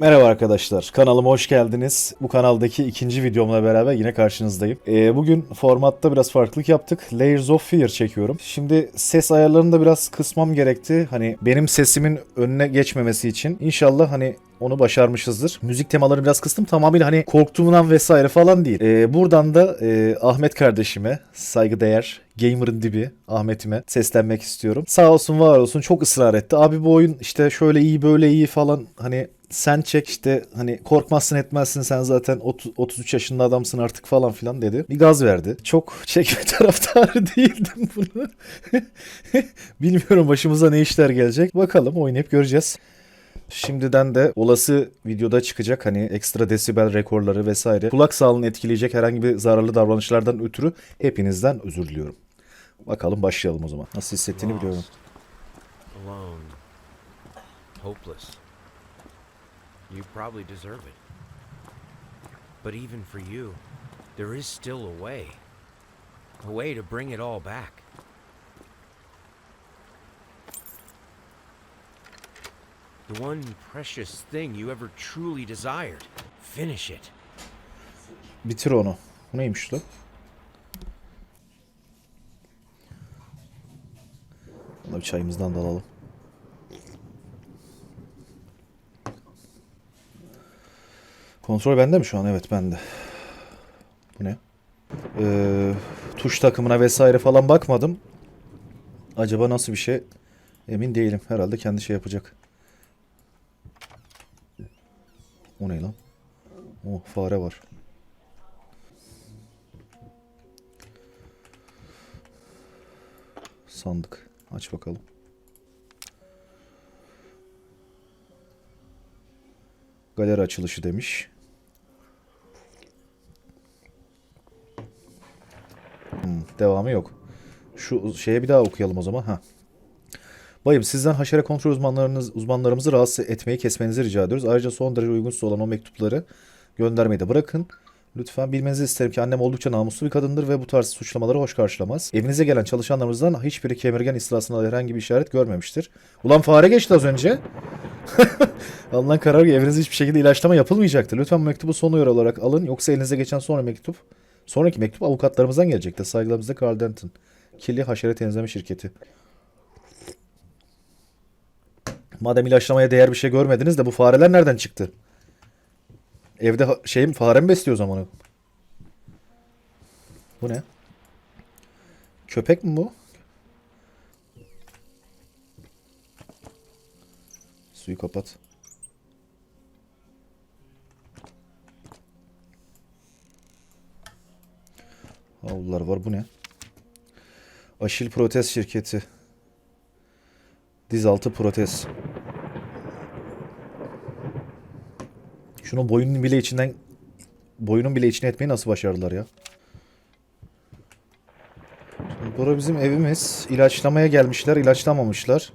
Merhaba arkadaşlar, kanalıma hoş geldiniz. Bu kanaldaki ikinci videomla beraber yine karşınızdayım. Ee, bugün formatta biraz farklılık yaptık. Layers of Fear çekiyorum. Şimdi ses ayarlarını da biraz kısmam gerekti. Hani benim sesimin önüne geçmemesi için. İnşallah hani onu başarmışızdır. Müzik temalarını biraz kıstım. Tamamıyla hani korktuğumdan vesaire falan değil. Ee, buradan da e, Ahmet kardeşime saygıdeğer gamer'ın dibi Ahmet'ime seslenmek istiyorum. Sağ olsun var olsun çok ısrar etti. Abi bu oyun işte şöyle iyi böyle iyi falan hani sen çek işte hani korkmazsın etmezsin sen zaten 30, 33 yaşında adamsın artık falan filan dedi. Bir gaz verdi. Çok çekme taraftarı değildim bunu. Bilmiyorum başımıza ne işler gelecek. Bakalım oynayıp göreceğiz. Şimdiden de olası videoda çıkacak hani ekstra desibel rekorları vesaire kulak sağlığını etkileyecek herhangi bir zararlı davranışlardan ötürü hepinizden özür diliyorum. Bakalım başlayalım o zaman. Nasıl hissettiğini biliyorum. Alone, hopeless. You probably deserve it. But even for you, there is still a way. A way to bring it all back. The one precious thing you ever truly desired. Finish it. Bitir onu. Bu neymiş lan? Bir çayımızdan da alalım. Kontrol bende mi şu an? Evet bende. Bu ne? Ee, tuş takımına vesaire falan bakmadım. Acaba nasıl bir şey? Emin değilim. Herhalde kendi şey yapacak. O ne lan? Oh fare var. Sandık. Aç bakalım. Galeri açılışı demiş. Hmm, devamı yok. Şu şeye bir daha okuyalım o zaman. Ha. Bayım sizden haşere kontrol uzmanlarınız, uzmanlarımızı rahatsız etmeyi kesmenizi rica ediyoruz. Ayrıca son derece uygunsuz olan o mektupları göndermeyi de bırakın. Lütfen bilmenizi isterim ki annem oldukça namuslu bir kadındır ve bu tarz suçlamaları hoş karşılamaz. Evinize gelen çalışanlarımızdan hiçbiri kemirgen istilasına herhangi bir işaret görmemiştir. Ulan fare geçti az önce. Alınan karar evinize hiçbir şekilde ilaçlama yapılmayacaktır. Lütfen bu mektubu son uyarı olarak alın. Yoksa elinize geçen sonra mektup, sonraki mektup avukatlarımızdan gelecektir. Saygılarımızla Carl Denton. Kirli Haşere Temizleme Şirketi. Madem ilaçlamaya değer bir şey görmediniz de bu fareler nereden çıktı? Evde şey mi fare mi besliyor o zaman? o? Bu ne? Köpek mi bu? Suyu kapat. Havlular var. Bu ne? Aşil Protez Şirketi. Dizaltı protez. Şunun boyunun bile içinden boyunun bile içine etmeyi nasıl başardılar ya? Şimdi Bura bizim evimiz. İlaçlamaya gelmişler, ilaçlamamışlar.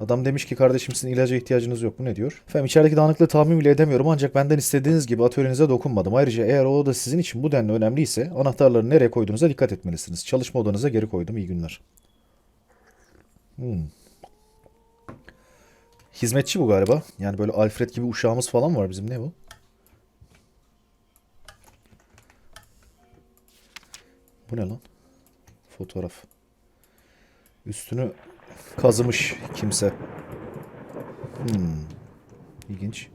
Adam demiş ki kardeşim sizin ilaca ihtiyacınız yok. Bu ne diyor? Efendim içerideki dağınıklığı tahmin bile edemiyorum ancak benden istediğiniz gibi atölyenize dokunmadım. Ayrıca eğer o oda sizin için bu denli önemliyse anahtarları nereye koyduğunuza dikkat etmelisiniz. Çalışma odanıza geri koydum. İyi günler. Hmm. Hizmetçi bu galiba. Yani böyle Alfred gibi uşağımız falan var bizim. Ne bu? Bu ne lan? Fotoğraf. Üstünü kazımış kimse. Hmm. İlginç.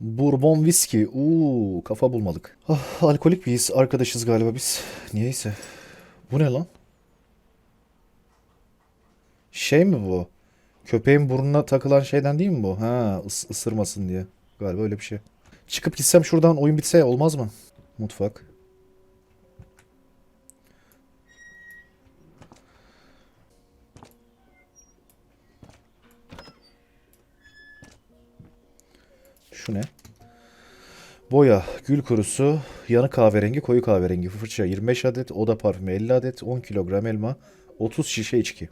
Bourbon viski. Uuu kafa bulmalık. Ah, alkolik miyiz? Arkadaşız galiba biz. Niyeyse. Bu ne lan? Şey mi bu? Köpeğin burnuna takılan şeyden değil mi bu? Ha, ıs- ısırmasın diye. Galiba öyle bir şey. Çıkıp gitsem şuradan oyun bitse olmaz mı? Mutfak. Şu ne? Boya, gül kurusu, yanı kahverengi, koyu kahverengi, fırça 25 adet, oda parfümü 50 adet, 10 kilogram elma, 30 şişe içki.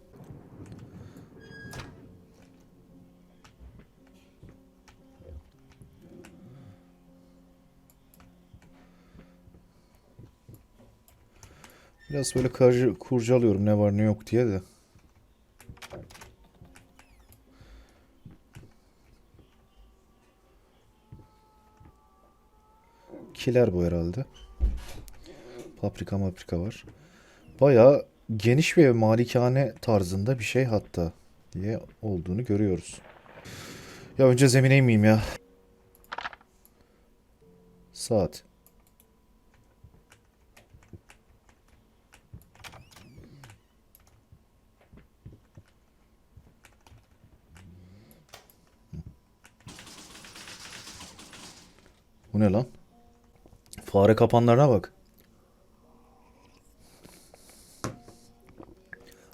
Biraz böyle kurcalıyorum ne var ne yok diye de. Bitkiler bu herhalde. Paprika maprika var. Bayağı geniş ev, malikane tarzında bir şey hatta diye olduğunu görüyoruz. Ya önce zemine inmeyeyim ya. Saat. Bu ne lan? Fare kapanlarına bak.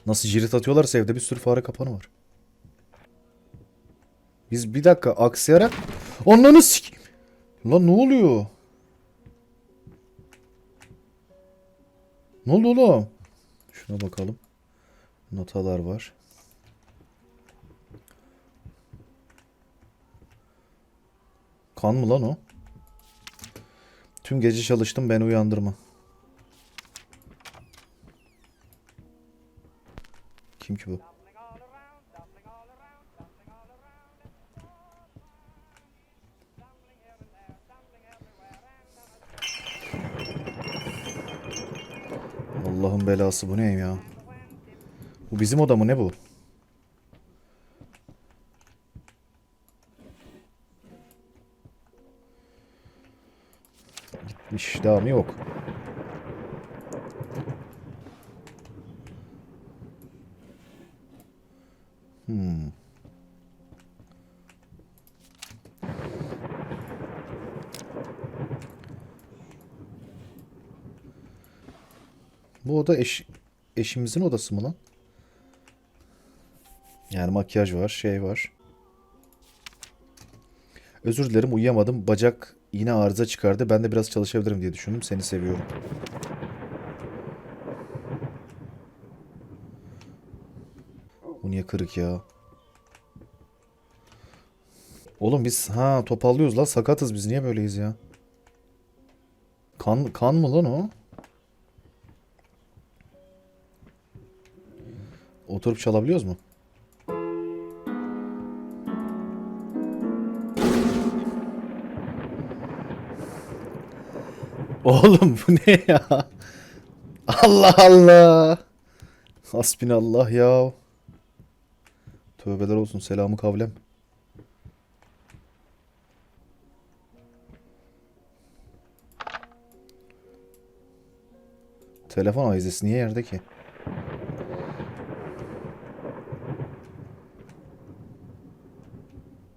Nasıl cirit atıyorlarsa evde bir sürü fare kapanı var. Biz bir dakika aksayarak... Onları sik... Lan ne oluyor? Ne oldu oğlum? Şuna bakalım. Notalar var. Kan mı lan o? Tüm gece çalıştım beni uyandırma. Kim ki bu? Allah'ın belası bu ne ya? Bu bizim oda mı ne bu? Gitmiş devamı yok. Hmm. Bu oda eş, eşimizin odası mı lan? Yani makyaj var, şey var. Özür dilerim uyuyamadım. Bacak yine arıza çıkardı. Ben de biraz çalışabilirim diye düşündüm. Seni seviyorum. Bu niye kırık ya? Oğlum biz ha topallıyoruz la sakatız biz niye böyleyiz ya? Kan kan mı lan o? Oturup çalabiliyoruz mu? Oğlum bu ne ya? Allah Allah. Hasbinallah ya. Tövbeler olsun selamı kavlem. Telefon ayzesi niye yerde ki?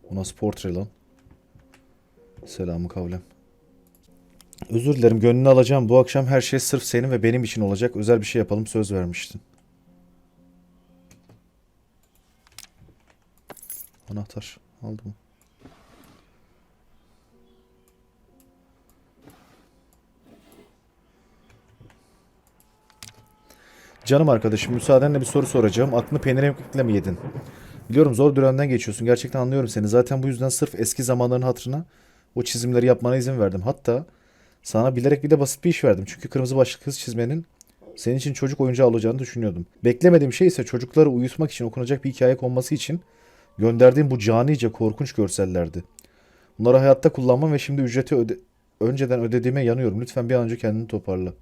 Bu nasıl portre lan? Selamı kavlem. Özür dilerim gönlünü alacağım. Bu akşam her şey sırf senin ve benim için olacak. Özel bir şey yapalım söz vermiştin. Anahtar aldım. Canım arkadaşım müsaadenle bir soru soracağım. Aklını peynir ekmekle mi yedin? Biliyorum zor dönemden geçiyorsun. Gerçekten anlıyorum seni. Zaten bu yüzden sırf eski zamanların hatırına o çizimleri yapmana izin verdim. Hatta sana bilerek bir de basit bir iş verdim. Çünkü kırmızı başlıklı kız çizmenin senin için çocuk oyuncağı olacağını düşünüyordum. Beklemediğim şey ise çocukları uyutmak için okunacak bir hikaye konması için gönderdiğim bu canice korkunç görsellerdi. Bunları hayatta kullanmam ve şimdi ücreti öde önceden ödediğime yanıyorum. Lütfen bir an önce kendini toparla.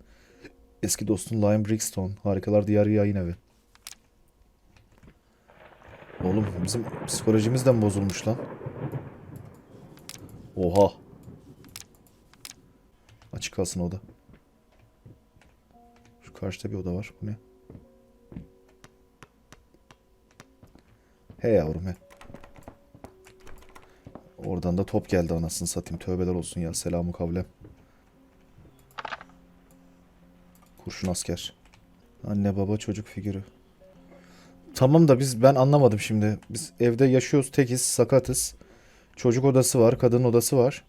Eski dostun Liam Brickstone. Harikalar Diyarı Yayın Evi. Oğlum bizim psikolojimiz de bozulmuş lan? Oha. Açık kalsın o da. Şu karşıda bir oda var. Bu ne? He yavrum he. Oradan da top geldi anasını satayım. Tövbeler olsun ya. Selamu kavlem. Kurşun asker. Anne baba çocuk figürü. Tamam da biz ben anlamadım şimdi. Biz evde yaşıyoruz tekiz sakatız. Çocuk odası var kadın odası var.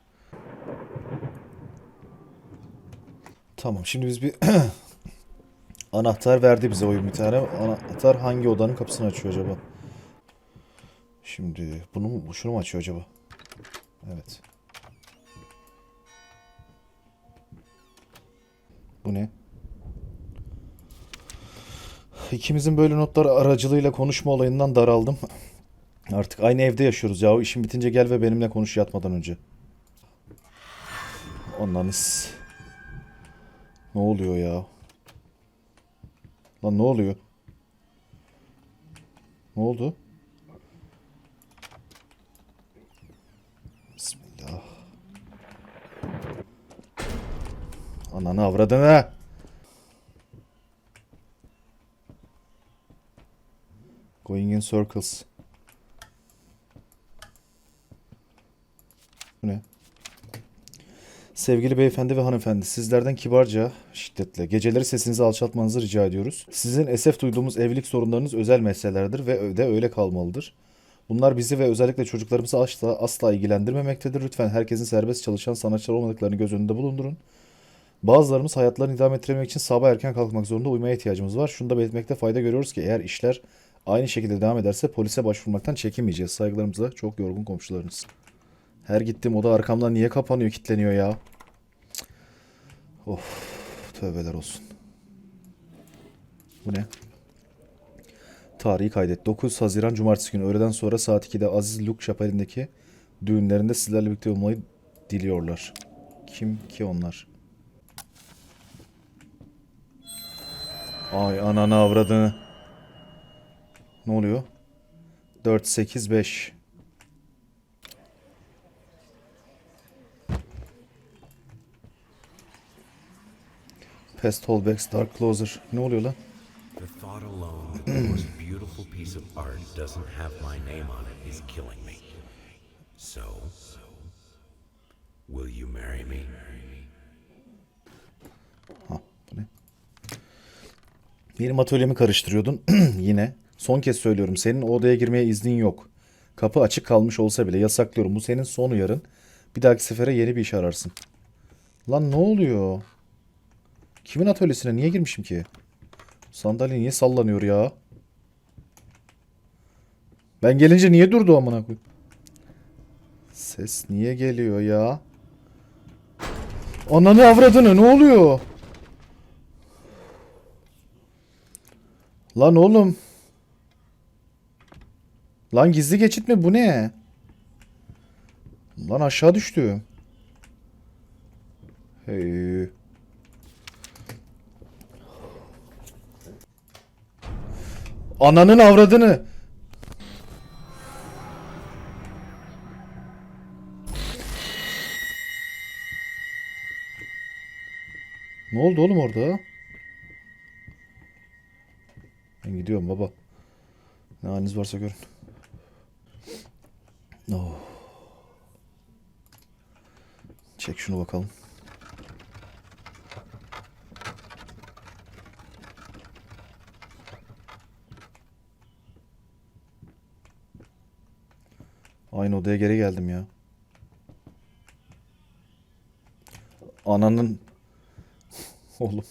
Tamam şimdi biz bir anahtar verdi bize oyun bir tane. Anahtar hangi odanın kapısını açıyor acaba? Şimdi bunu mu şunu mu açıyor acaba? Evet. Bu ne? İkimizin böyle notlar aracılığıyla konuşma olayından daraldım. Artık aynı evde yaşıyoruz ya. O işin bitince gel ve benimle konuş yatmadan önce. Ananız. Ne oluyor ya? Lan ne oluyor? Ne oldu? Bismillah. Ananı avradını. Going in circles. Bu ne? Sevgili beyefendi ve hanımefendi, sizlerden kibarca, şiddetle, geceleri sesinizi alçaltmanızı rica ediyoruz. Sizin esef duyduğumuz evlilik sorunlarınız özel meselelerdir ve de öyle kalmalıdır. Bunlar bizi ve özellikle çocuklarımızı asla, asla ilgilendirmemektedir. Lütfen herkesin serbest çalışan sanatçılar olmadıklarını göz önünde bulundurun. Bazılarımız hayatlarını idame ettirmek için sabah erken kalkmak zorunda uyumaya ihtiyacımız var. Şunu da belirtmekte fayda görüyoruz ki eğer işler aynı şekilde devam ederse polise başvurmaktan çekinmeyeceğiz. Saygılarımızla çok yorgun komşularınız. Her gittiğim oda arkamdan niye kapanıyor, kilitleniyor ya? Of, tövbeler olsun. Bu ne? Tarihi kaydet. 9 Haziran Cumartesi günü öğleden sonra saat 2'de Aziz Luke Şapeli'ndeki düğünlerinde sizlerle birlikte olmayı diliyorlar. Kim ki onlar? Ay ananı avradını. Ne oluyor? 4, 8, 5. Pest Holdbacks Dark Closer. Ne oluyor lan? The thought alone that the most beautiful piece of art doesn't have my name on it is killing me. So, will you marry me? Ha, bu ne? Benim atölyemi karıştırıyordun yine. Son kez söylüyorum senin o odaya girmeye iznin yok. Kapı açık kalmış olsa bile yasaklıyorum. Bu senin son uyarın. Bir dahaki sefere yeni bir iş ararsın. Lan ne oluyor? Kimin atölyesine niye girmişim ki? Sandalye niye sallanıyor ya? Ben gelince niye durdu amına? Ses niye geliyor ya? Ananı avradını ne oluyor? Lan oğlum. Lan gizli geçit mi bu ne? Lan aşağı düştü. Hey. Ananın avradını. Ne oldu oğlum orada? Ben gidiyorum baba. Ne haliniz varsa görün. Oh. Çek şunu bakalım. Aynı odaya geri geldim ya. Ananın oğlum.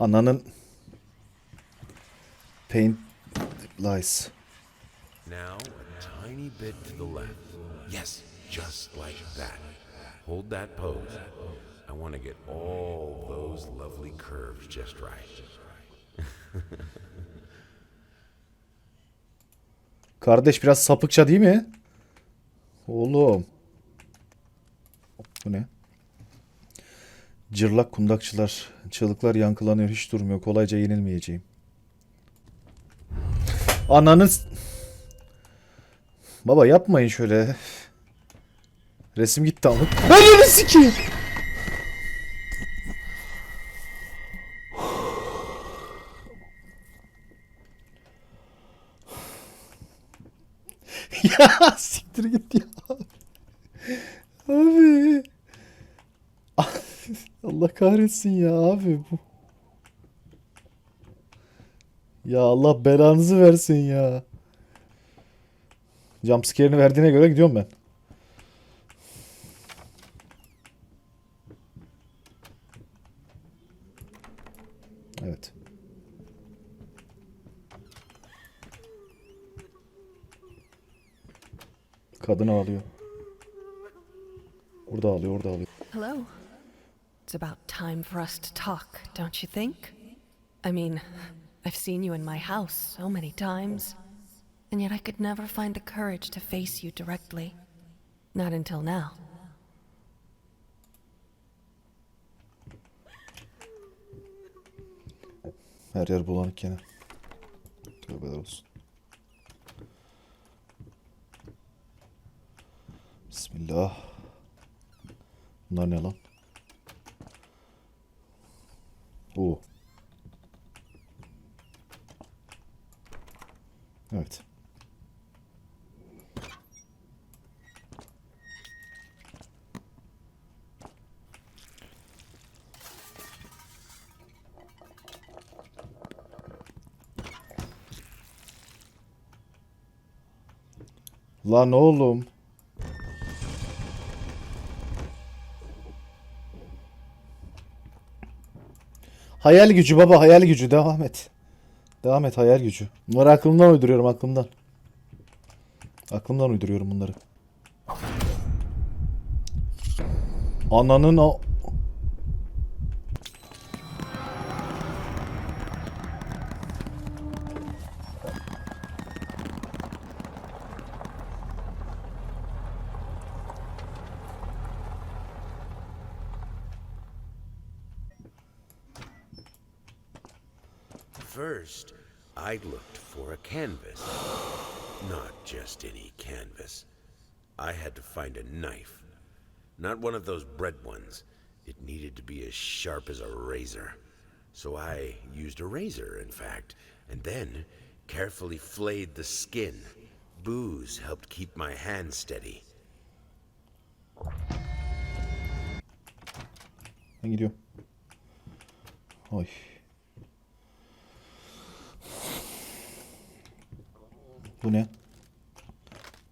Ananın paint lies. Now, a tiny bit to the left. Yes, just like that. Hold that pose. I want to get all those lovely curves just right. Kardeş biraz sapıkça değil mi? Oğlum. Bu ne? Cırlak kundakçılar. Çığlıklar yankılanıyor. Hiç durmuyor. Kolayca yenilmeyeceğim. Ananız... Baba yapmayın şöyle. Resim gitti ama. Ananı sikeyim. Siktir git ya. Abi. Allah kahretsin ya abi bu. Ya Allah belanızı versin ya. Jumpscare'ini verdiğine göre gidiyorum ben. Kadın ağlıyor. Burada ağlıyor, orada ağlıyor. Hello. It's about time for us to talk, don't you think? I mean, I've seen you in my house so many times. And yet I could never find the courage to face you directly. Not until now. Her yer bulanık gene. Tövbeler olsun. Bismillah. Bunlar ne lan? Oo. Evet. Lan oğlum. Hayal gücü baba hayal gücü devam et. Devam et hayal gücü. Bunları aklımdan uyduruyorum aklımdan. Aklımdan uyduruyorum bunları. Ananın o... Not just any canvas. I had to find a knife. Not one of those bread ones. It needed to be as sharp as a razor. So I used a razor, in fact, and then carefully flayed the skin. Booze helped keep my hand steady. Ben gidiyorum. Oy. Bu ne?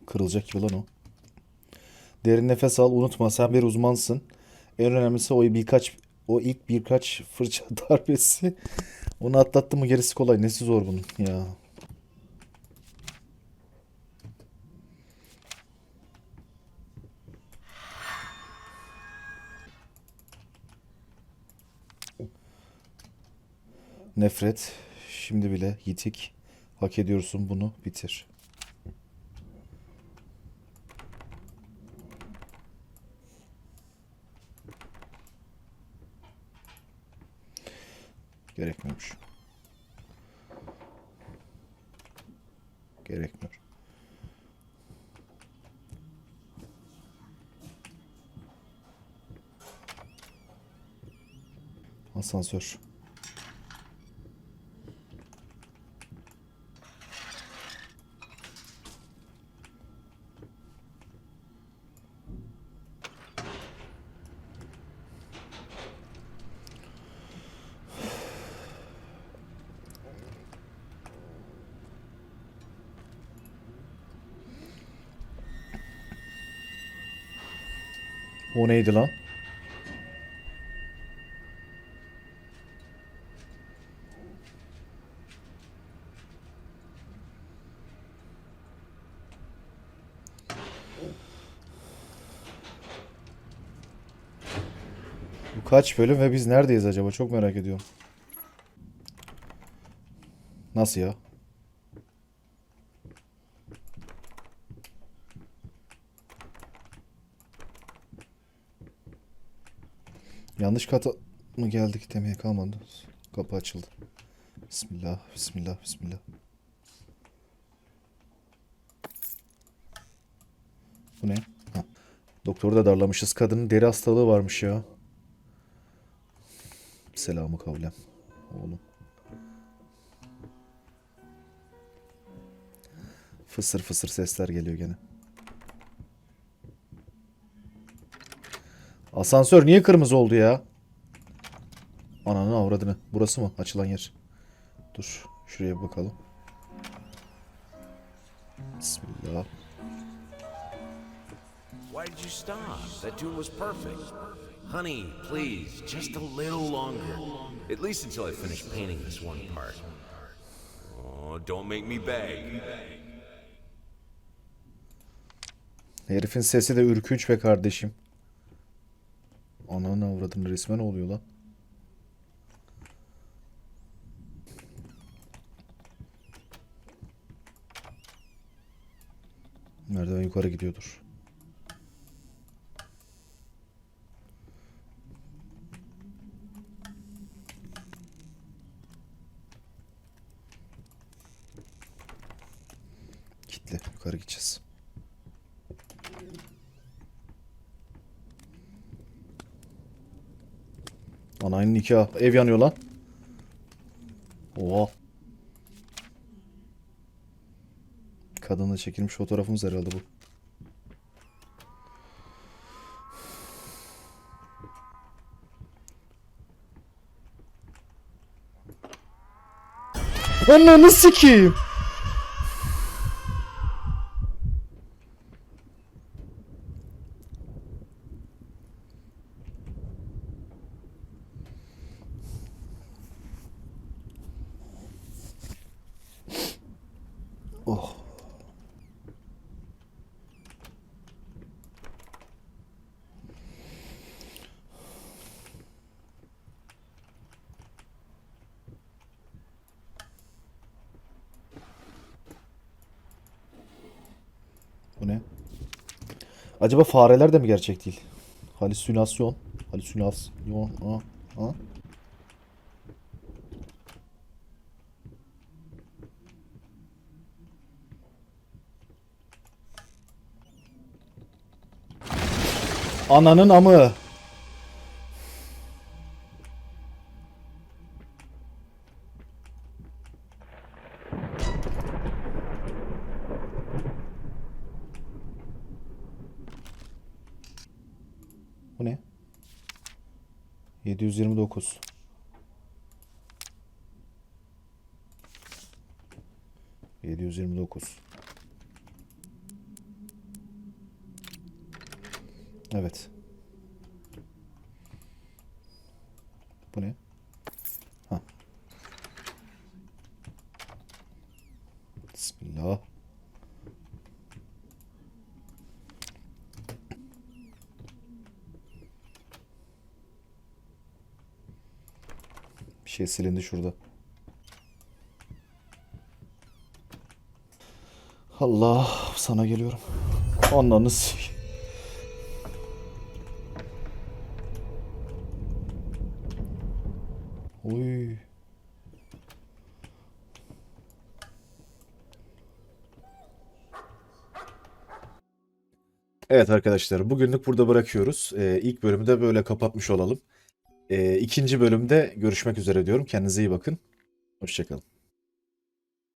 Kırılacak gibi lan o. Derin nefes al, unutma sen bir uzmansın. En önemlisi o birkaç o ilk birkaç fırça darbesi. Onu atlattı mı gerisi kolay. Nesi zor bunun ya. Nefret. Şimdi bile yitik. Hak ediyorsun bunu. Bitir. Gerekmiyormuş. Gerekmiyor. Asansör. O neydi lan? Bu kaç bölüm ve biz neredeyiz acaba? Çok merak ediyorum. Nasıl ya? Yanlış kata mı geldik demeye kalmadı. Kapı açıldı. Bismillah, bismillah, bismillah. Bu ne? Ha. Doktoru da darlamışız. Kadının deri hastalığı varmış ya. Selamı kavlem. Oğlum. Fısır fısır sesler geliyor gene. Asansör niye kırmızı oldu ya? Ananı avradını. Burası mı? Açılan yer. Dur. Şuraya bir bakalım. Bismillah. Why did you stop? That tune was perfect. Honey, please, just a little longer. At least until I finish painting this one part. Oh, don't make me beg. Herifin sesi de ürkünç be kardeşim. Ananı avradını resmen oluyor lan. Merdiven yukarı gidiyordur. Kitle. Yukarı gideceğiz. Anayın nikahı. Ev yanıyor lan. Oha. Kadınla çekilmiş fotoğrafımız herhalde bu. Ananı sikeyim. Oh. Bu ne? Acaba fareler de mi gerçek değil? Halüsinasyon. Halüsinasyon. Ha, ha. Ananın amı. 729. Yedi yüz yirmi dokuz. Evet. Bu ne? Ha. Bismillah. Bir şey silindi şurada. Allah sana geliyorum. Ananı Oy. Evet arkadaşlar bugünlük burada bırakıyoruz. Ee, ilk bölümü de böyle kapatmış olalım. Ee, ikinci bölümde görüşmek üzere diyorum. Kendinize iyi bakın. Hoşçakalın.